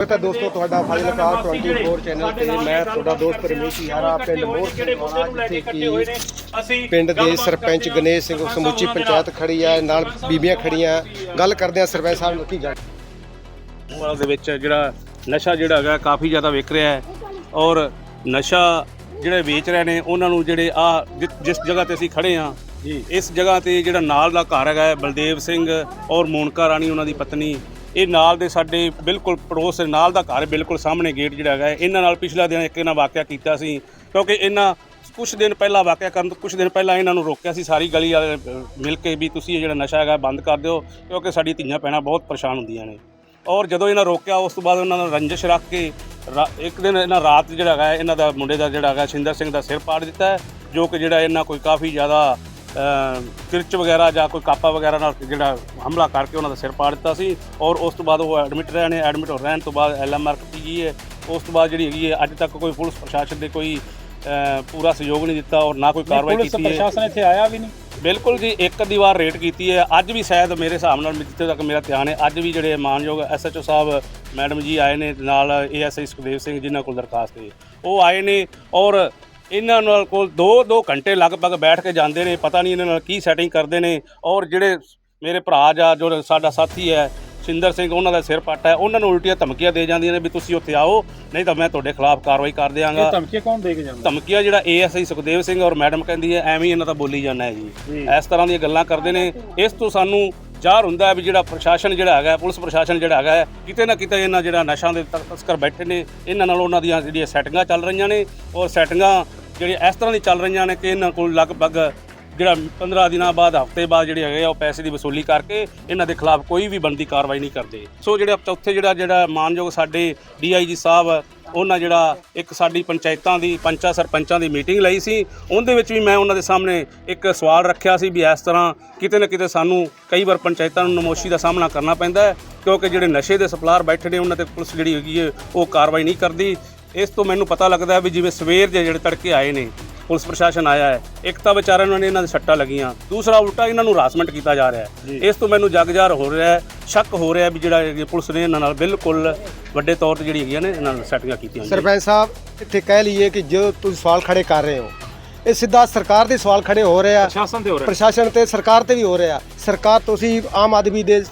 ਤਾਂ ਦੋਸਤੋ ਤੁਹਾਡਾ ਫਾਜ਼ਿਲਕਾ 24 ਚੈਨਲ ਤੇ ਮੈਂ ਤੁਹਾਡਾ ਦੋਸਤ ਰਮੇਸ਼ ਯਾਰਾ ਪਿੰਡ ਮੋਰ ਜਿਹੜੇ ਮੁੱਦੇ ਨੂੰ ਲੈ ਕੇ ਇਕੱਠੇ ਹੋਏ ਨੇ। ਅਸੀਂ ਪਿੰਡ ਦੇ ਸਰਪੰਚ ਗਣੇਸ਼ ਸਿੰਘ ਸਮੁੱਚੀ ਪੰਚਾਇਤ ਖੜੀ ਹੈ ਨਾਲ ਬੀਬੀਆਂ ਖੜੀਆਂ। ਗੱਲ ਕਰਦੇ ਆ ਸਰਪੰਚ ਸਾਹਿਬ ਨੂੰ ਕੀ ਗੱਲ? ਵਾਲਾ ਦੇ ਵਿੱਚ ਜਿਹੜਾ ਨਸ਼ਾ ਜਿਹੜਾ ਹੈਗਾ ਕਾਫੀ ਜ਼ਿਆਦਾ ਵਿਕ ਰਿਹਾ ਹੈ। ਔਰ ਨਸ਼ਾ ਜਿਹੜੇ ਵੇਚ ਰਹੇ ਨੇ ਉਹਨਾਂ ਨੂੰ ਜਿਹੜੇ ਆ ਜਿਸ ਜਗ੍ਹਾ ਤੇ ਅਸੀਂ ਖੜੇ ਆ ਜੀ। ਇਸ ਜਗ੍ਹਾ ਤੇ ਜਿਹੜਾ ਨਾਲ ਦਾ ਘਰ ਹੈਗਾ ਬਲਦੇਵ ਸਿੰਘ ਔਰ ਮੋਨਕਾ ਰਾਣੀ ਉਹਨਾਂ ਦੀ ਪਤਨੀ ਇਹ ਨਾਲ ਦੇ ਸਾਡੇ ਬਿਲਕੁਲ ਪੜੋਸ ਨਾਲ ਦਾ ਘਰ ਬਿਲਕੁਲ ਸਾਹਮਣੇ ਗੇਟ ਜਿਹੜਾ ਹੈਗਾ ਇਹਨਾਂ ਨਾਲ ਪਿਛਲਾ ਦਿਨ ਇੱਕ ਇਹਨਾਂ ਵਾਕਿਆ ਕੀਤਾ ਸੀ ਕਿਉਂਕਿ ਇਹਨਾਂ ਕੁਝ ਦਿਨ ਪਹਿਲਾਂ ਵਾਕਿਆ ਕਰਨ ਤੋਂ ਕੁਝ ਦਿਨ ਪਹਿਲਾਂ ਇਹਨਾਂ ਨੂੰ ਰੋਕਿਆ ਸੀ ਸਾਰੀ ਗਲੀ ਵਾਲੇ ਮਿਲ ਕੇ ਵੀ ਤੁਸੀਂ ਇਹ ਜਿਹੜਾ ਨਸ਼ਾ ਹੈਗਾ ਬੰਦ ਕਰ ਦਿਓ ਕਿਉਂਕਿ ਸਾਡੀ ਧੀਆਂ ਭੈਣਾਂ ਬਹੁਤ ਪਰੇਸ਼ਾਨ ਹੁੰਦੀਆਂ ਨੇ। ਔਰ ਜਦੋਂ ਇਹਨਾਂ ਰੋਕਿਆ ਉਸ ਤੋਂ ਬਾਅਦ ਉਹਨਾਂ ਨੇ ਰੰਜਿਸ਼ ਰੱਖ ਕੇ ਰਾ- ਇੱਕ ਦਿਨ ਇਹਨਾਂ ਰਾਤ ਜਿਹੜਾ ਹੈਗਾ ਇਹਨਾਂ ਦਾ ਮੁੰਡੇ ਦਾ ਜਿਹੜਾ ਹੈਗਾ ਸ਼ਿੰਦਰ ਸਿੰਘ ਦਾ ਸਿਰ ਪਾੜ ਦਿੱਤਾ ਹੈ, ਜੋ ਕਿ ਜਿਹੜਾ ਇਹਨਾਂ ਕੋਈ ਕਾਫੀ ਜ਼ਿਆਦਾ ਕਿਰਚ ਵਗੈਰਾ ਜਾਂ ਕੋਈ ਕਾਪਾ ਵਗੈਰਾ ਨਾਲ ਜਿਹੜਾ ਹਮਲਾ ਕਰਕੇ ਉਹਨਾਂ ਦਾ ਸਿਰ ਪਾੜ ਦਿੱਤਾ ਸੀ ਔਰ ਉਸ ਤੋਂ ਬਾਅਦ ਉਹ ਐਡਮਿਟ ਰਹੇ ਨੇ ਐਡਮਿਟ ਹੋ ਰਹਿਣ ਤੋਂ ਬਾਅਦ ਐਲਐਮਆਰ ਕੱਟੀ ਗਈ ਹੈ। ਉਸ ਤੋਂ ਬਾਅਦ ਜਿਹੜੀ ਹੈਗੀ ਹੈ ਅੱਜ ਤੱਕ ਕੋਈ ਪੁਲਿਸ ਪ੍ਰਸ਼ਾਸਨ ਦੇ ਕੋਈ ਪੂਰਾ ਸਹਿਯੋਗ ਨਹੀਂ ਦਿੱਤਾ ਔਰ ਨਾ ਕੋਈ ਕਾਰਵਾਈ ਕੀਤੀ ਹੈ। ਪ੍ਰਸ਼ਾਸਨ ਇੱਥੇ ਆਇਆ ਵੀ ਨਹੀਂ। ਬਿਲਕੁਲ ਜੀ ਇੱਕ ਅੱਧੀ ਵਾਰ ਰੇਟ ਕੀਤੀ ਹੈ। ਅੱਜ ਵੀ ਸ਼ਾਇਦ ਮੇਰੇ ਹਿਸਾਬ ਨਾਲ ਜਿੱਥੇ ਤੱਕ ਮੇਰਾ ਧਿਆਨ ਹੈ ਅੱਜ ਵੀ ਜਿਹੜੇ ਮਾਨਯੋਗ ਐਸਐਚਓ ਸਾਹਿਬ ਮੈਡਮ ਜੀ ਆਏ ਨੇ ਨਾਲ ਏਐਸਆਈ ਸੁਖਦੇਵ ਸਿੰਘ ਜਿਨ੍ਹਾਂ ਕੋਲ ਦਰਖਾਸਤ ਹੈ। ਉਹ ਆਏ ਨੇ ਔਰ ਇਹਨਾਂ ਨਾਲ ਕੋਲ 2-2 ਘੰਟੇ ਲਗਭਗ ਬੈਠ ਕੇ ਜਾਂਦੇ ਨੇ ਪਤਾ ਨਹੀਂ ਇਹਨਾਂ ਨਾਲ ਕੀ ਸੈਟਿੰਗ ਕਰਦੇ ਨੇ। ਔਰ ਜਿਹੜੇ ਮੇਰੇ ਭਰਾ ਜਾਂ ਜੋ ਸਾਡਾ ਸਾਥੀ ਹੈ ਸਿੰਦਰ ਸਿੰਘ ਉਹਨਾਂ ਦਾ ਸਿਰ ਪੱਟ ਹੈ ਉਹਨਾਂ ਨੂੰ ਉਲਟੀਆਂ ਧਮਕੀਆਂ ਦੇ ਜਾਂਦੀਆਂ ਨੇ ਵੀ ਤੁਸੀਂ ਉੱਥੇ ਆਓ ਨਹੀਂ ਤਾਂ ਮੈਂ ਤੁਹਾਡੇ ਖਿਲਾਫ ਕਾਰਵਾਈ ਕਰ ਦਿਆਂਗਾ। ਇਹ ਧਮਕੀ ਕੌਣ ਦੇ ਕੇ ਜਾਂਦਾ? ਧਮਕੀਆਂ ਜਿਹੜਾ ਏਐਸਆਈ ਸੁਖਦੇਵ ਸਿੰਘ ਔਰ ਮੈਡਮ ਕਹਿੰਦੀ ਹੈ ਐਵੇਂ ਹੀ ਇਹਨਾਂ ਦਾ ਬੋਲੀ ਜਾਂਦਾ ਹੈ ਜੀ। ਇਸ ਤਰ੍ਹਾਂ ਦੀਆਂ ਗੱਲਾਂ ਕਰਦੇ ਨੇ। ਇਸ ਤੋਂ ਸਾਨੂੰ ਜ਼ਾਹਰ ਹੁੰਦਾ ਹੈ ਵੀ ਜਿਹੜਾ ਪ੍ਰਸ਼ਾਸਨ ਜਿਹੜਾ ਹੈਗਾ ਪੁਲਿਸ ਪ੍ਰਸ਼ਾਸਨ ਜਿਹੜਾ ਹੈਗਾ ਕਿਤੇ ਨਾ ਕਿਤੇ ਇਹਨਾਂ ਜਿਹੜਾ ਨਸ਼ਾਂ ਦੇ ਤਸ- ਤਸਕਰ ਬੈਠੇ ਨੇ ਇਹਨਾਂ ਨਾਲ ਉਹਨਾਂ ਦੀਆਂ ਜਿਹੜੀਆਂ ਸੈਟਿੰਗਾਂ ਚੱਲ ਰਹੀਆਂ ਨੇ। ਔਰ ਸੈਟਿੰਗਾਂ ਜਿਹੜੀਆਂ ਇਸ ਤਰ੍ਹਾਂ ਦੀ ਚੱਲ ਰਹੀਆਂ ਨੇ ਕਿ ਇਹਨਾਂ ਕੋਲ ਲਗਭਗ ਜਿਹੜਾ 15 ਦਿਨਾਂ ਬਾਅਦ, ਹਫ਼ਤੇ ਬਾਅਦ ਜਿਹੜੇ ਹੈਗੇ ਆ, ਉਹ ਪੈਸੇ ਦੀ ਵਸੂਲੀ ਕਰਕੇ ਇਹਨਾਂ ਦੇ ਖਿਲਾਫ ਕੋਈ ਵੀ ਬਣਦੀ ਕਾਰਵਾਈ ਨਹੀਂ ਕਰਦੇ। ਸੋ ਜਿਹੜਾ ਚੌਥੇ ਜਿਹੜਾ ਜਿਹੜਾ ਮਾਨਯੋਗ ਸਾਡੇ ਡੀਆਈਜੀ ਸਾਹਿਬ, ਉਹਨਾਂ ਜਿਹੜਾ ਇੱਕ ਸਾਡੀ ਪੰਚਾਇਤਾਂ ਦੀ, ਪੰਚਾਂ ਸਰਪੰਚਾਂ ਦੀ ਮੀਟਿੰਗ ਲਈ ਸੀ, ਉਹਦੇ ਵਿੱਚ ਵੀ ਮੈਂ ਉਹਨਾਂ ਦੇ ਸਾਹਮਣੇ ਇੱਕ ਸਵਾਲ ਰੱਖਿਆ ਸੀ ਵੀ ਇਸ ਤਰ੍ਹਾਂ ਕਿਤੇ ਨਾ ਕਿਤੇ ਸਾਨੂੰ ਕਈ ਵਾਰ ਪੰਚਾਇਤਾਂ ਨੂੰ ਨਮੋਸ਼ੀ ਦਾ ਸਾਹਮਣਾ ਕਰਨਾ ਪੈਂਦਾ ਹੈ, ਕਿਉਂਕਿ ਜਿਹੜੇ ਨਸ਼ੇ ਦੇ ਸਪਲਾਇਰ ਬੈਠੇ ਨੇ, ਉਹਨਾਂ ਤੇ ਪੁਲਿਸ ਜਿਹੜੀ ਹੈਗੀ ਹੈ, ਉਹ ਕਾਰਵਾਈ ਨਹੀਂ ਕਰਦੀ। ਇਸ ਤੋਂ ਮੈਨੂੰ ਪਤਾ ਲੱਗਦਾ ਹੈ ਵੀ ਜਿਵੇਂ ਸਵੇਰ ਦੇ ਜਿਹੜੇ ਤੜਕੇ ਆਏ ਨੇ ਪੁਲਿਸ ਪ੍ਰਸ਼ਾਸਨ ਆਇਆ ਹੈ ਇੱਕ ਤਾਂ ਵਿਚਾਰਿਆਂ ਨੂੰ ਇਹਨਾਂ ਦੇ ਸੱਟਾਂ ਲੱਗੀਆਂ ਦੂਸਰਾ ਉਲਟਾ ਇਹਨਾਂ ਨੂੰ ਹਰਾਸਮੈਂਟ ਕੀਤਾ ਜਾ ਰਿਹਾ ਹੈ। ਇਸ ਤੋਂ ਮੈਨੂੰ ਜਗਜਾਰ ਹੋ ਰਿਹਾ ਹੈ ਸ਼ੱਕ ਹੋ ਰਿਹਾ ਹੈ ਵੀ ਜਿਹੜਾ ਇਹ ਪੁਲਿਸ ਨੇ ਇਹਨਾਂ ਨਾਲ ਬਿਲਕੁਲ ਵੱਡੇ ਤੌਰ ਤੇ ਜਿਹੜੀ ਹੈਗੀਆਂ ਨੇ ਇਹਨਾਂ ਨਾਲ ਸੈਟਿੰਗਾਂ ਕੀਤੀਆਂ। ਸਰਪੰਚ ਸਾਹਿਬ ਇੱਥੇ ਕਹਿ ਲਈਏ ਕਿ ਜੋ ਤੁਸੀਂ ਸਵਾਲ ਖੜੇ ਕਰ ਰਹੇ ਹੋ ਇਹ ਸਿੱਧਾ ਸਰਕਾਰ ਦੇ ਸਵਾਲ ਖੜੇ ਹੋ ਰਹੇ ਆ। ਪ੍ਰਸ਼ਾਸਨ ਤੇ ਹੋ ਰਿਹਾ। ਪ੍ਰਸ਼ਾਸਨ ਤੇ ਸਰਕਾਰ ਤੇ ਵੀ ਹੋ ਰਿਹਾ। ਸਰਕਾਰ ਤੁਸੀਂ ਆਮ ਆਦਮੀ ਦੇ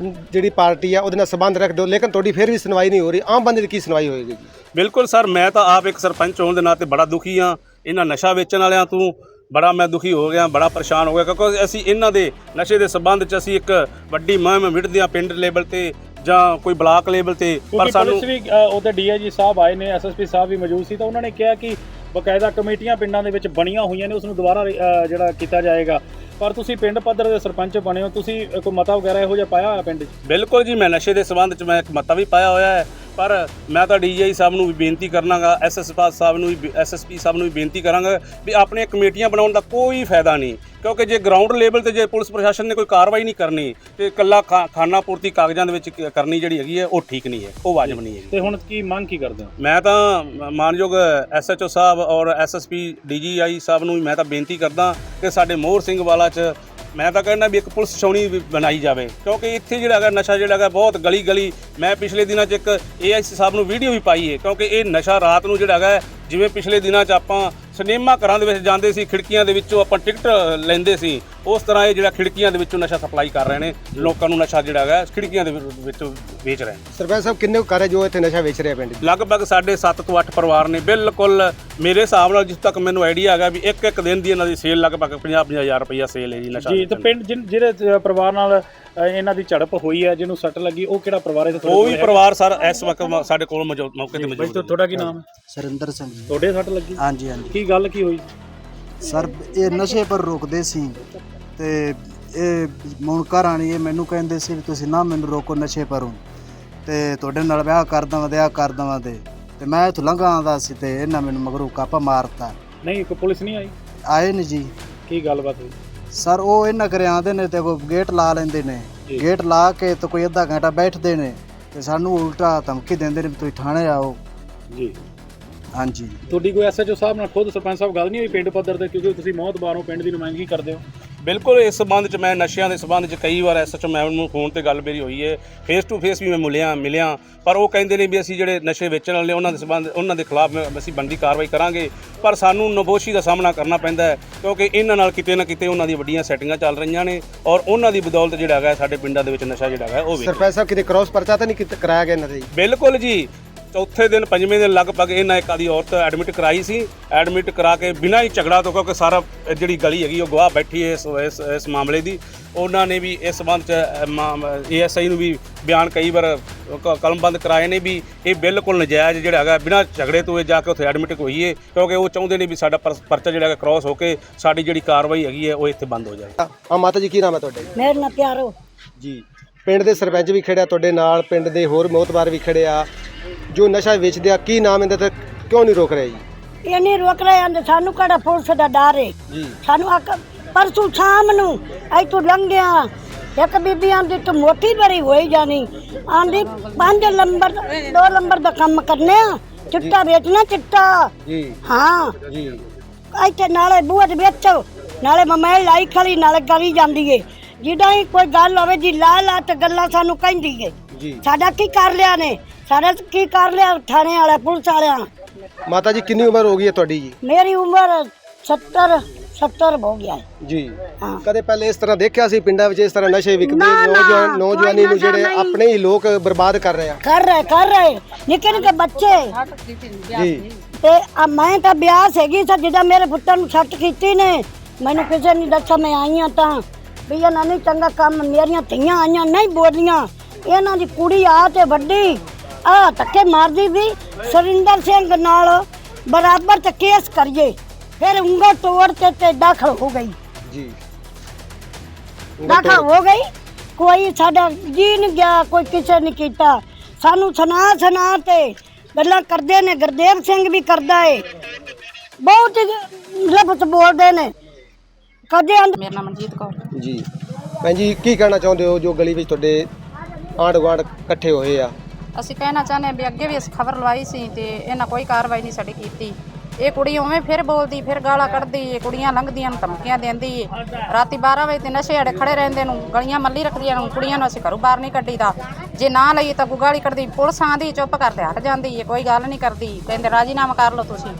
ਜਿਹੜੀ ਪਾਰਟੀ ਆ ਉਹਦੇ ਨਾਲ ਸੰਬੰਧ ਰੱਖਦੇ ਹੋ ਲੇਕਿਨ ਤੁਹਾਡੀ ਫਿਰ ਵੀ ਸੁਣਵਾਈ ਨਹੀਂ ਹੋ ਰਹੀ। ਆਮ ਬੰਦੇ ਦੀ ਕੀ ਸੁਣਵਾਈ ਹੋਏਗੀ? ਬਿਲਕੁਲ ਸਰ ਮੈਂ ਤਾਂ ਆਪ ਇੱਕ ਸਰਪੰਚ ਹੋਣ ਦੇ ਨਾਤੇ ਬੜਾ ਦੁਖੀ ਆ ਇਹਨਾਂ ਨਸ਼ਾ ਵੇਚਣ ਵਾਲਿਆਂ ਤੋਂ ਬੜਾ ਮੈਂ ਦੁਖੀ ਹੋ ਗਿਆ ਬੜਾ ਪਰੇਸ਼ਾਨ ਹੋ ਗਿਆ ਕਿਉਂਕਿ ਅਸੀਂ ਇਹਨਾਂ ਦੇ ਨਸ਼ੇ ਦੇ ਸਬੰਧ 'ਚ ਅਸੀਂ ਇੱਕ ਵੱਡੀ ਮੁਹਿੰਮ ਵਿੜਦੇ ਹਾਂ ਪਿੰਡ ਲੈਵਲ ਤੇ ਜਾਂ ਕੋਈ ਬਲਾਕ ਲੈਵਲ ਤੇ ਪਰ ਸਾਨੂੰ ਪੁਲਿਸ ਵੀ ਉਹਦੇ ਡੀਆਈਜੀ ਸਾਹਿਬ ਆਏ ਨੇ ਐਸਐਸਪੀ ਸਾਹਿਬ ਵੀ ਮੌਜੂਦ ਸੀ ਤਾਂ ਉਹਨਾਂ ਨੇ ਕਿਹਾ ਕਿ ਬਕਾਇਦਾ ਕਮੇਟੀਆਂ ਪਿੰਡਾਂ ਦੇ ਵਿੱਚ ਬਣੀਆਂ ਹੋਈਆਂ ਨੇ ਉਸ ਨੂੰ ਦੁਬਾਰਾ ਜਿਹੜਾ ਕੀਤਾ ਜਾਏਗਾ। ਪਰ ਤੁਸੀਂ ਪਿੰਡ ਪੱਧਰ ਦੇ ਸਰਪੰਚ ਬਣੇ ਹੋ, ਤੁਸੀਂ ਕੋਈ ਮਤਾ ਵਗੈਰਾ ਇਹੋ ਜਿਹਾ ਪਾਇਆ ਹੋਇਆ ਪਿੰਡ 'ਚ? ਬਿਲਕੁਲ ਜੀ, ਮੈਂ ਨਸ਼ੇ ਦੇ ਸਬੰਧ 'ਚ ਮੈਂ ਇੱਕ ਮਤਾ ਵੀ ਪਾਇਆ ਹੋਇਆ ਹੈ। ਪਰ ਮੈਂ ਤਾਂ ਡੀਜੀਆਈ ਸਾਹਿਬ ਨੂੰ ਵੀ ਬੇਨਤੀ ਕਰਨਾਗਾ ਐਸਐਸਪੀ ਸਾਹਿਬ ਨੂੰ ਵੀ ਐਸਐਸਪੀ ਸਾਹਿਬ ਨੂੰ ਵੀ ਬੇਨਤੀ ਕਰਾਂਗਾ ਵੀ ਆਪਣੀਆਂ ਕਮੇਟੀਆਂ ਬਣਾਉਣ ਦਾ ਕੋਈ ਫਾਇਦਾ ਨਹੀਂ। ਕਿਉਂਕਿ ਜੇ ਗਰਾਊਂਡ ਲੈਵਲ ਤੇ ਜੇ ਪੁਲਿਸ ਪ੍ਰਸ਼ਾਸਨ ਨੇ ਕੋਈ ਕਾਰਵਾਈ ਨਹੀਂ ਕਰਨੀ ਤੇ ਇਕੱਲਾ ਖਾਨਾ ਪੂਰਤੀ ਕਾਗਜ਼ਾਂ ਦੇ ਵਿੱਚ ਕ- ਕਰਨੀ ਜਿਹੜੀ ਹੈਗੀ ਹੈ ਉਹ ਠੀਕ ਨਹੀਂ ਹੈ ਉਹ ਵਾਜਬ ਨਹੀਂ ਹੈ ਤੇ ਹੁਣ ਕੀ ਮੰਗ ਕੀ ਕਰਦੇ ਹੋ? ਮੈਂ ਤਾਂ ਮਾਨਯੋਗ ਐਸਐਚਓ ਸਾਹਿਬ ਔਰ ਐਸਐਸਪੀ ਡੀਜੀਆਈ ਸਾਹਿਬ ਨੂੰ ਵੀ ਮੈਂ ਤਾਂ ਬੇਨਤੀ ਕਰਦਾ ਕਿ ਸਾਡੇ ਮੋਹਰ ਸਿੰਘ ਵਾਲਾ ਚ ਮੈਂ ਤਾਂ ਕਹਿੰਦਾ ਵੀ ਇੱਕ ਪੁਲਿਸ ਛਾਉਣੀ ਵੀ ਬਣਾਈ ਜਾਵੇ ਕਿਉਂਕਿ ਇੱਥੇ ਜਿਹੜਾ ਹੈਗਾ ਨਸ਼ਾ ਜਿਹੜਾ ਹੈਗਾ ਬਹੁਤ ਗਲੀ ਗਲੀ ਮੈਂ ਪਿਛਲੇ ਦਿਨਾਂ 'ਚ ਇੱਕ ਏਆਈਸੀ ਸਾਹਿਬ ਨੂੰ ਵੀਡੀਓ ਵੀ ਪਾਈ ਹੈ ਕਿਉਂਕਿ ਇਹ ਨਸ਼ਾ ਰਾਤ ਨੂੰ ਜਿਹੜਾ ਹੈਗਾ ਜਿਵੇਂ ਪਿਛਲੇ ਦਿਨਾਂ 'ਚ ਆਪਾਂ ਸਿਨੇਮਾ ਘਰਾਂ ਦੇ ਵਿੱਚ ਜਾਂਦੇ ਸੀ ਖਿੜਕੀਆਂ ਦੇ ਵਿੱਚੋਂ ਆਪਾਂ ਟਿਕਟ ਲੈਂਦੇ ਸੀ। ਉਸ ਤਰ੍ਹਾਂ ਇਹ ਜਿਹੜਾ ਖਿੜਕੀਆਂ ਦੇ ਵਿੱਚੋਂ ਨਸ਼ਾ ਸਪਲਾਈ ਕਰ ਰਹੇ ਨੇ ਲੋਕਾਂ ਨੂੰ ਨਸ਼ਾ ਜਿਹੜਾ ਹੈਗਾ ਖਿੜਕੀਆਂ ਦੇ ਵਿੱਚੋਂ ਵੇਚ ਰਹੇ ਨੇ। ਸਰਪੰਚ ਸਾਹਿਬ ਕਿੰਨੇ ਕੁ ਘਰ ਹੈ ਜੋ ਇੱਥੇ ਨਸ਼ਾ ਵੇਚ ਰਿਹਾ ਪਿੰਡ 'ਚ? ਲਗਭਗ ਸਾਡੇ 7 ਤੋਂ 8 ਪਰਿਵਾਰ ਨੇ ਬਿਲਕੁਲ ਮੇਰੇ ਹਿਸਾਬ ਨਾਲ ਜਿਸ ਤੱਕ ਮੈਨੂੰ ਆਈਡੀਆ ਹੈਗਾ ਵੀ ਇੱਕ ਇੱਕ ਦਿਨ ਦੀ ਇਹਨਾਂ ਦੀ ਸੇਲ ਲਗਭਗ 50 ਹਜ਼ਾਰ ਰੁਪਈਆ ਸੇਲ ਹੈ ਜੀ ਨਸ਼ਾ ਜੀ ਤੇ ਪਿੰਡ ਜਿਨ- ਜਿਹੜੇ ਅ, ਪਰਿਵਾਰ ਨਾਲ ਅ, ਇਹਨਾਂ ਦੀ ਝੜਪ ਹੋਈ ਹੈ ਜਿਹਨੂੰ ਸੱਟ ਲੱਗੀ ਉਹ ਕਿਹੜਾ ਪਰਿਵਾਰ ਹੈ? ਉਹ ਵੀ ਪਰਿਵਾਰ ਸਰ ਇਸ ਵਕਤ ਮ- ਸਾਡੇ ਕੋਲ ਮੌਜੂਦ ਮੌਕੇ ਤੇ ਮੌਜੂਦ ਹੈ। ਤੁਹਾਡਾ ਕੀ ਨਾਮ ਹੈ? ਸਰਿੰਦਰ ਸਿੰਘ ਜੀ। ਤੁਹਾਡੇ ਸੱਟ ਲੱਗੀ? ਹਾਂਜੀ ਹਾਂਜੀ। ਕੀ ਗੱਲ ਕੀ ਹੋਈ? ਸਰ ਇਹ ਨਸ਼ੇ ਪਰ ਰੋਕਦੇ ਸੀ ਤੇ ਇਹ ਮੁਨਕਰ ਰਾਣੀ ਇਹ ਮੈਨੂੰ ਕਹਿੰਦੇ ਸੀ ਵੀ ਤੁਸੀਂ ਨਾ ਮੈਨੂੰ ਰੋਕੋ ਨਸ਼ੇ ਪਰੋਂ। ਤੇ ਤੁਹਾਡੇ ਨਾਲ ਵਿਆਹ ਕਰ ਦਵਾਂ ਵਿਆਹ ਕਰ ਦਵਾਂ ਤੇ। ਤੇ ਮੈਂ ਇੱਥੋਂ ਲੰਘਾ ਆਉਂਦਾ ਸੀ ਤੇ ਇਹਨਾਂ ਮੈਨੂੰ ਮਗਰੋਂ ਕਾਪਾ ਮਾਰਤਾ। ਨਹੀਂ ਕੋਈ ਪੁਲਿਸ ਨਹੀਂ ਆਈ? ਆਏ ਨੇ ਜੀ। ਕੀ ਗੱਲਬਾਤ ਹੋਈ? ਸਰ ਉਹ ਇਹਨਾਂ ਕਰੇ ਆਉਂਦੇ ਨੇ ਤੇ ਉਹ ਗੇਟ ਲਾ ਲੈਂਦੇ ਨੇ। ਗੇਟ ਲਾ ਕੇ ਤੇ ਕੋਈ ਅੱਧਾ ਘੰਟਾ ਬੈਠਦੇ ਨੇ ਤੇ ਸਾਨੂੰ ਉਲਟਾ ਧਮਕੀ ਦਿੰਦੇ ਨੇ ਵੀ ਤੁਸੀਂ ਥਾਣੇ ਆਓ। ਜੀ। ਹਾਂਜੀ। ਤੁਹਾਡੀ ਕੋਈ ਐਸਐਚਓ ਸਾਹਿਬ ਨਾਲ ਖੁਦ ਸਰਪੰਚ ਸਾਹਿਬ ਗੱਲ ਨਹੀਂ ਹੋਈ ਪਿੰਡ ਪੱਧਰ ਤੇ ਕਿਉਂਕਿ ਤੁਸੀਂ ਮੌਤਬਾਰੋਂ ਪਿੰਡ ਦੀ ਨੁਮਾਇੰਦਗੀ ਕਰਦੇ ਹੋ। ਬਿਲਕੁਲ ਇਸ ਸੰਬੰਧ 'ਚ ਮੈਂ ਨਸ਼ਿਆਂ ਦੇ ਸੰਬੰਧ 'ਚ ਕਈ ਵਾਰ ਐਸਐਚਓ ਮੈਮ ਨੂੰ ਫੋਨ ਤੇ ਗੱਲ ਮੇਰੀ ਹੋਈ ਹੈ ਫੇਸ ਟੂ ਫੇਸ ਵੀ ਮੈਂ ਮਿਲਿਆ ਮਿਲਿਆ। ਪਰ ਉਹ ਕਹਿੰਦੇ ਨੇ ਵੀ ਅਸੀਂ ਜਿਹੜੇ ਨਸ਼ੇ ਵੇਚਣ ਵਾਲੇ ਉਹਨਾਂ ਦੇ ਸੰਬੰਧ ਉਹਨਾਂ ਦੇ ਖਿਲਾਫ ਮੈਂ- ਅਸੀਂ ਬੰਦੀ ਕਾਰਵਾਈ ਕਰਾਂਗੇ। ਪਰ ਸਾਨੂੰ ਨਬੋਸ਼ੀ ਦਾ ਸਾਹਮਣਾ ਕਰਨਾ ਪੈਂਦਾ ਹੈ ਕਿਉਂਕਿ ਇਹਨਾਂ ਨਾਲ ਕਿਤੇ ਨਾ ਕਿਤੇ ਉਹਨਾਂ ਦੀ ਵੱਡੀਆਂ ਸੈਟਿੰਗਾਂ ਚੱਲ ਰਹੀਆਂ ਨੇ ਔਰ ਉਹਨਾਂ ਦੀ ਬਦੌਲਤ ਜਿਹੜਾ ਹੈਗਾ ਸਾਡੇ ਪਿੰਡਾਂ ਦੇ ਵਿੱਚ ਨਸ਼ਾ ਜਿਹੜਾ ਹੈਗਾ ਉਹ ਵੇਚ ਸਰਪੰਚ ਸਾਹਿਬ ਕਿਤੇ ਕ੍ਰਾਸ ਪਰਚਾ ਤਾਂ ਨਹੀਂ ਕੀਤਾ ਕਰਾਇਆ ਗਿਆ ਇਹਨਾਂ ਜੀ? ਬਿਲਕੁਲ ਜੀ। ਚੌਥੇ ਦਿਨ ਪੰਜਵੇਂ ਦਿਨ ਲਗਭਗ ਇਹਨਾਂ ਇੱਕ ਆਦੀ ਔਰਤ ਐਡਮਿਟ ਕਰਾਈ ਸੀ। ਐਡਮਿਟ ਕਰਾ ਕੇ ਬਿਨਾਂ ਹੀ ਝਗੜਾ ਤੋਂ ਕਿਉਂਕਿ ਸਾਰਾ ਜਿਹੜੀ ਗਲੀ ਹੈਗੀ ਉਹ ਗਵਾਹ ਬੈਠੀ ਹੈ ਇਸ ਇਸ ਇਸ ਮਾਮਲੇ ਦੀ। ਉਹਨਾਂ ਨੇ ਵੀ ਇਸ ਸੰਬੰਧ ਚ ਏਐਸਆਈ ਨੂੰ ਵੀ ਬਿਆਨ ਕਈ ਵਾਰ ਕਲਮਬੰਦ ਕਰਾਏ ਨੇ ਵੀ ਇਹ ਬਿਲਕੁਲ ਨਜਾਇਜ਼ ਜਿਹੜਾ ਹੈਗਾ ਬਿਨਾਂ ਝਗੜੇ ਤੋਂ ਇਹ ਜਾ ਕੇ ਉੱਥੇ ਐਡਮਿਟ ਹੋਈਏ ਕਿਉਂਕਿ ਉਹ ਚਾਹੁੰਦੇ ਨੇ ਵੀ ਸਾਡਾ ਪਰ- ਪਰਚਾ ਜਿਹੜਾ ਹੈਗਾ ਕ੍ਰਾਸ ਹੋ ਕੇ ਸਾਡੀ ਜਿਹੜੀ ਕਾਰਵਾਈ ਹੈਗੀ ਹੈ ਉਹ ਇੱਥੇ ਬੰਦ ਹੋ ਜਾਏ। ਆ ਮਾਤਾ ਜੀ ਕੀ ਨਾਮ ਹੈ ਤੁਹਾਡਾ ਮੇਰੇ ਨਾਲ ਪਿਆਰੋ। ਜੀ ਪਿੰਡ ਦੇ ਸਰਪੰਚ ਵੀ ਖੜਿਆ ਤੁਹਾਡੇ ਨਾਲ ਪਿੰਡ ਦੇ ਹੋਰ ਮੋਤਬਾਰ ਵੀ ਖੜੇ ਆ ਜੋ ਨਸ਼ਾ ਵੇਚਦੇ ਆ ਕੀ ਨਾਮ ਇਹਦਾ ਤੇ ਕਿਉਂ ਨਹੀਂ ਰੋਕ ਰਿਹਾ ਜੀ? ਇਹ ਨਹੀਂ ਰੋਕ ਰਹੇ ਹਨ ਸਾਨੂੰ ਕਿਹੜਾ ਪੁਲਿਸ ਦਾ ਡਰ ਜੀ। ਸਾਨੂੰ ਆਕ ਪਰਸੋਂ ਸ਼ਾਮ ਨੂੰ ਇੱਥੋਂ ਲੰਘਿਆ ਇੱਕ ਬੀਬੀ ਆਂਦੀ ਤੂੰ ਮੋਟੀ ਬੜੀ ਹੋਈ ਜਾਣੀ ਆਂਦੀ ਪੰਜ ਨੰਬਰ ਦੋ ਨੰਬਰ ਦਾ ਕੰਮ ਕਰਨੇ ਆ ਚਿੱਟਾ ਵੇਚਣਾ ਚਿੱਟਾ। ਜੀ। ਹਾਂ। ਜੀ। ਇੱਥੇ ਨਾਲੇ ਬੂਹੇ ਤੇ ਵੇਚੋ ਨਾਲੇ ਮਮੈਲ ਲਾਈ ਖੜੀ ਨਾਲੇ ਗਲੀ ਜਾਂਦੀ ਏ। ਜਿੱਦਾਂ ਹੀ ਕੋਈ ਗੱਲ ਹੋਵੇ ਜੀ ਲਾ ਲਾ ਤੇ ਗੱਲਾਂ ਸਾਨੂੰ ਕਹਿੰਦੀ ਏ। ਜੀ। ਸਾਡਾ ਕੀ ਕਰ ਲਿਆ ਨੇ? ਸਾਡਾ ਕੀ ਕਰ ਲਿਆ ਥਾਣੇ ਵਾਲੇ ਪੁਲਿਸ ਵਾਲਿਆਂ? ਮਾਤਾ ਜੀ ਕਿੰਨੀ ਉਮਰ ਹੋ ਗਈ ਹੈ ਤੁਹਾਡੀ ਜੀ? ਮੇਰੀ ਉਮਰ 70 70 ਹੋ ਗਿਆ ਹੈ। ਜੀ। ਹਾਂ। ਕਦੇ ਪਹਿਲੇ ਇਸ ਤਰ੍ਹਾਂ ਦੇਖਿਆ ਸੀ ਪਿੰਡਾਂ ਵਿੱਚ ਇਸ ਤਰ੍ਹਾਂ ਨਸ਼ੇ ਵਿਕਦੇ ਨਾ, ਨਾ, ਨੌਜਵਾਨ ਨੌਜਵਾਨੀ ਨੂੰ ਕੋਈ ਨਸ਼ਾ ਜਿਹੜੇ ਨਹੀਂ। ਆਪਣੇ ਹੀ ਲੋਕ ਬਰਬਾਦ ਕਰ ਰਹੇ ਆ? ਕਰ ਰਹੇ ਕਰ ਰਹੇ। ਨਿੱਕੇ ਨਿੱਕੇ ਬੱਚੇ ਜੀ। ਤੇ ਆ ਮੈਂ ਤਾਂ ਵਿਆਹ ਸੀਗੀ ਸਾ ਜਿਹਦਾ ਮੇਰੇ ਪੁੱਤਰ ਨੂੰ ਸੱਟ ਕੀਤੀ ਨੇ। ਮੈਨੂੰ ਕਿਸੇ ਨੇ ਦੱਸਿਆ ਮੈਂ ਆਈ ਹਾਂ ਤਾਂ। ਵੀ ਇਹਨਾਂ ਨਹੀਂ ਚੰਗਾ ਕੰਮ ਮੇਰੀਆਂ ਧੀਆਂ ਆਈਆਂ ਨਹੀਂ ਬੋਲੀਆਂ। ਇਹਨਾਂ ਦੀ ਕੁੜੀ ਆ ਤੇ ਵੱਡੀ। ਆ ਧੱਕੇ ਮਾਰਦੀ ਵੀ ਸੁਰਿੰਦਰ ਸਿੰਘ ਨਾਲ ਬਰਾਬਰ ਤੇ ਕੇਸ ਕਰੀਏ ਫਿਰ ਉਂਗਲ ਤੋੜ ਤੇ ਤੇ ਦਾਖਲ ਹੋ ਗਈ। ਜੀ। ਦਾਖਲ ਹੋ ਗਈ। ਕੋਈ ਸਾਡਾ ਜੀ ਨਹੀਂ ਗਿਆ ਕੋਈ ਕਿਸੇ ਨੇ ਕੀਤਾ। ਸਾਨੂੰ ਸੁਣਾ ਸੁਣਾ ਤੇ ਗੱਲਾਂ ਕਰਦੇ ਨੇ ਗੁਰਦੇਵ ਸਿੰਘ ਵੀ ਕਰਦਾ ਏ। ਬਹੁਤ ਲਫ਼ਜ਼ ਬੋਲਦੇ ਨੇ। ਕਦੇ ਮੇਰਾ ਨਾਮ ਮਨਜੀਤ ਕੌਰ। ਜੀ। ਭੈਣ ਜੀ ਕੀ ਕਹਿਣਾ ਚਾਹੁੰਦੇ ਹੋ ਜੋ ਗਲੀ ਵਿੱਚ ਤੁਹਾਡੇ ਆਂਢ ਗੁਆਂਢ ਇਕੱਠੇ ਹੋਏ ਆ? ਅਸੀਂ ਕਹਿਣਾ ਚਾਹੁੰਦੇ ਹਾਂ ਵੀ ਅੱਗੇ ਵੀ ਅਸੀਂ ਖਬਰ ਲਵਾਈ ਸੀ ਤੇ ਇਹਨਾਂ ਕੋਈ ਕਾਰਵਾਈ ਨਹੀਂ ਸਾਡੀ ਕੀਤੀ। ਇਹ ਕੁੜੀ ਉਵੇਂ ਫਿਰ ਬੋਲਦੀ, ਫਿਰ ਗਾਲਾਂ ਕੱਢਦੀ ਏ ਕੁੜੀਆਂ ਲੰਘਦੀਆਂ ਨੂੰ ਧਮਕੀਆਂ ਦਿੰਦੀ। ਏ ਰਾਤੀ 12 ਵਜੇ ਤੇ ਨਸ਼ੇ ਅੜੇ ਖੜੇ ਰਹਿੰਦੇ ਨੂੰ, ਗਲੀਆਂ ਮੱਲੀ ਰੱਖਦੀਆਂ ਨੂੰ, ਕੁੜੀਆਂ ਨੂੰ ਅਸੀਂ ਘਰੋਂ ਬਾਹਰ ਨਹੀਂ ਕੱਢੀਦਾ। ਜੇ ਨਾ ਲਈ ਤਾਂ ਗੁਗਾਲੀ ਕੱਢਦੀ ਪੁਲਿਸ ਆਂਦੀ, ਚੁੱਪ ਕਰਦੇ ਹਟ ਜਾਂਦੀ ਏ ਕੋਈ ਗੱਲ ਨਹੀਂ ਕਰਦੀ। ਕਹਿੰਦੇ ਰਾਜੀਨਾਮਾ ਕਰ ਲਓ ਤੁਸੀਂ।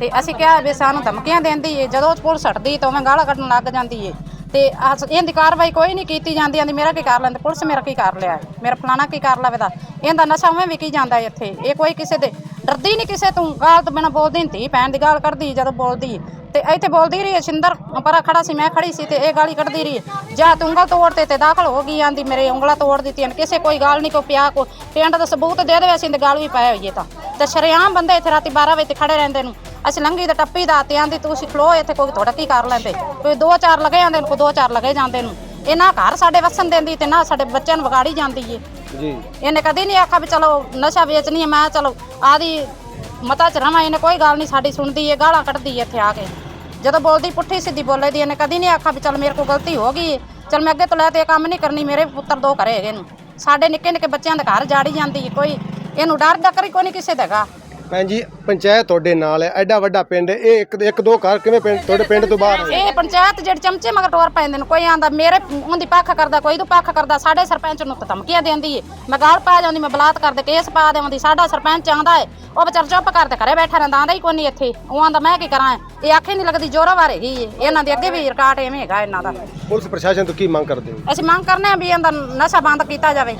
ਤੇ ਅਸੀਂ ਕਿਹਾ ਵੀ ਸਾਨੂੰ ਧਮਕੀਆਂ ਦਿੰਦੀ ਏ, ਜਦੋਂ ਪੁਲਿਸ ਹਟਦੀ ਤਾਂ ਉਵੇਂ ਗਾਲਾਂ ਕੱਢਣ ਲੱਗ ਜਾਂਦੀ ਏ। ਤੇ ਅਸ- ਇਹਦੀ ਕਾਰਵਾਈ ਕੋਈ ਨਹੀਂ ਕੀਤੀ ਜਾਂਦੀ। ਆਂਦੀ, ਮੇਰਾ ਕੀ ਕਰ ਲੈਂਦੇ? ਪੁਲਿਸ ਮੇਰਾ ਕੀ ਕਰ ਲਿਆ ਹੈ? ਮੇਰਾ ਫਲਾਣਾ ਕੀ ਕਰ ਲਵੇਦਾ ਇਹਦਾ ਨਸ਼ਾ ਉਵੇਂ ਵਿਕੀ ਜਾਂਦਾ ਹੈ ਇੱਥੇ। ਇਹ ਕੋਈ ਕਿਸੇ ਦੇ ਡਰਦੀ ਨਹੀਂ ਕਿਸੇ ਤੋਂ। ਗਾਲ ਤੋਂ ਬਿਨਾਂ ਬੋਲਦੀ ਨਹੀਂ ਧੀ ਭੈਣ ਦੀ ਗਾਲ ਕੱਢਦੀ ਜਦੋਂ ਬੋਲਦੀ। ਤੇ ਇੱਥੇ ਬੋਲਦੀ ਰਹੀ ਹੈ, ਸ਼ਿੰਦਰ। ਪਰਾ ਖੜਾ ਸੀ ਮੈਂ ਖੜੀ ਸੀ ਤੇ ਇਹ ਗਾਲੀ ਕੱਢਦੀ ਰਹੀ ਹੈ। ਤੂੰ ਉਂਗਲ ਤੋੜ ਤੇ ਤੇ ਦਾਖਲ ਹੋ ਗਈ ਆਂਦੀ ਮੇਰੇ ਉਂਗਲਾ ਤੋੜ ਦਿੱਤੀਆਂ ਕਿਸੇ ਕੋਈ ਗਾਲ ਨਹੀਂ ਕੋ ਪਿਆ ਕੋ ਪਿੰਡ ਦਾ ਸਬੂਤ ਦੇ ਦੇਵੇ ਅਸੀਂ ਤੇ ਗਾਲ ਵੀ ਪਾਇਆ ਹੋਈਏ ਤਾਂ। ਤੇ ਸ਼ਰੇਆਮ ਬੰਦੇ ਇੱਥੇ ਰਾਤੀ 12 ਵਜੇ ਤੇ ਖੜੇ ਰਹਿੰਦੇ ਨੂੰ। ਅਸੀਂ ਲੰਘੀ ਤੇ ਟੱਪੀ ਦਾ ਤੇ ਆਂਦੀ ਤੁਸੀਂ ਖਲੋ ਇੱਥੇ ਕੋਈ ਤੁਹਾਡਾ ਕੀ ਕਰ ਲੈਂਦੇ। ਕੋਈ ਦੋ ਚਾਰ ਲਗੇ ਜਾਂਦੇ ਨੂੰ ਕੋਈ ਦੋ ਚਾਰ ਲਗੇ ਜਾਂਦੇ ਨੂੰ। ਇਹ ਨਾ ਘਰ ਸਾਡੇ ਵਸਣ ਦਿੰਦੀ ਤੇ ਨਾ ਸਾਡੇ ਬੱਚਿਆਂ ਨੂੰ ਵਿਗਾੜੀ ਜਾਂਦੀ ਏ। ਜੀ। ਇਹਨੇ ਕਦੀ ਨਹੀਂ ਆਖਿਆ ਵੀ ਚਲੋ ਨਸ਼ਾ ਵੇਚਣੀ ਹੈ, ਮੈਂ ਚਲੋ ਆਦੀ ਮਤਾ ਚ ਰਵਾਂ, ਇਹਨੇ ਕੋਈ ਗੱਲ ਨਹੀਂ, ਸਾਡੀ ਸੁਣਦੀ ਏ, ਗਾਲਾਂ ਕੱਢਦੀ ਏ ਇੱਥੇ ਆ ਕੇ। ਜਦੋਂ ਬੋਲਦੀ ਪੁੱਠੀ ਸਿੱਧੀ ਬੋਲੇ ਦੀ ਇਹਨੇ ਕਦੀ ਨਹੀਂ ਆਖਿਆ ਵੀ ਚਲ ਮੇਰੇ ਕੋਲ ਗਲਤੀ ਹੋ ਗਈ ਏ। ਚਲ ਮੈਂ ਅੱਗੇ ਤੋਂ ਲੈ ਤੇ ਇਹ ਕੰਮ ਨਹੀਂ ਕਰਨੀ, ਮੇਰੇ ਵੀ ਪੁੱਤਰ ਦੋ ਘਰੇ ਹੈਗੇ ਨੂੰ। ਸਾਡੇ ਨਿੱਕੇ ਨਿੱਕੇ ਬੱਚਿਆਂ ਦੇ ਘਰ ਜਾੜੀ ਜਾਂਦੀ ਏ ਕੋਈ। ਇਹਨੂੰ ਡਰ ਦਾ ਕਰੀ ਕੋਈ ਨਹੀਂ ਕਿਸੇ ਦਾ ਹੈਗਾ। ਭੈਣ ਜੀ ਪੰਚਾਇਤ ਤੁਹਾਡੇ ਨਾਲ ਹੈ। ਐਡਾ ਵੱਡਾ ਪਿੰਡ ਹੈ, ਇਹ ਇੱਕ ਇੱਕ ਦੋ ਘਰ ਕਿਵੇਂ ਪਿੰਡ ਤੁਹਾਡੇ ਪਿੰਡ ਤੋਂ ਬਾਹਰ ਹੈ ਇਹ ਪੰਚਾਇਤ ਜਿਹੜੇ ਚਮਚੇ ਮਗਰ ਟੋਰ ਪੈਂਦੇ ਨੇ ਕੋਈ ਆਂਦਾ ਮੇਰੇ ਉਹਦੀ ਪੱਖ ਕਰਦਾ ਕੋਈ ਤੋਂ ਪੱਖ ਕਰਦਾ ਸਾਡੇ ਸਰਪੰਚ ਨੂੰ ਤਾਂ ਧਮਕੀਆਂ ਦਿੰਦੀ ਏ। ਮੈਂ ਗਾਲ ਪਾ ਜਾਂਦੀ ਮੈਂ ਬਲਾਤ ਕਰਦੇ ਕੇਸ ਪਾ ਦੇਵਾਂਦੀ ਸਾਡਾ ਸਰਪੰਚ ਆਂਦਾ ਏ ਉਹ ਵਿਚਾਰ ਚੁੱਪ ਕਰਦੇ ਘਰੇ ਬੈਠਾ ਰਹਿੰਦਾ ਆਂਦਾ ਹੀ ਕੋਈ ਨਹੀਂ ਇੱਥੇ। ਉਹ ਆਂਦਾ ਮੈਂ ਕੀ ਕਰਾਂ ਇਹ ਆਖੇ ਨਹੀਂ ਲੱਗਦੀ ਜੋਰਾ ਵਾਰ ਹੈਗੀ ਏ। ਇਹਨਾਂ ਦੇ ਅੱਗੇ ਵੀ ਰਿਕਾਰਡ ਐਵੇਂ ਹੈਗਾ ਇਹਨਾਂ ਦਾ। ਪੁਲਿਸ ਪ੍ਰਸ਼ਾਸਨ ਤੋਂ ਕੀ ਮੰਗ ਕਰਦੇ ਹੋ? ਅਸੀਂ ਮੰਗ ਕਰਨੇ ਆ ਵੀ ਇਹਦਾ ਨਸ਼ਾ ਬੰਦ ਕੀਤਾ ਜਾਵੇ।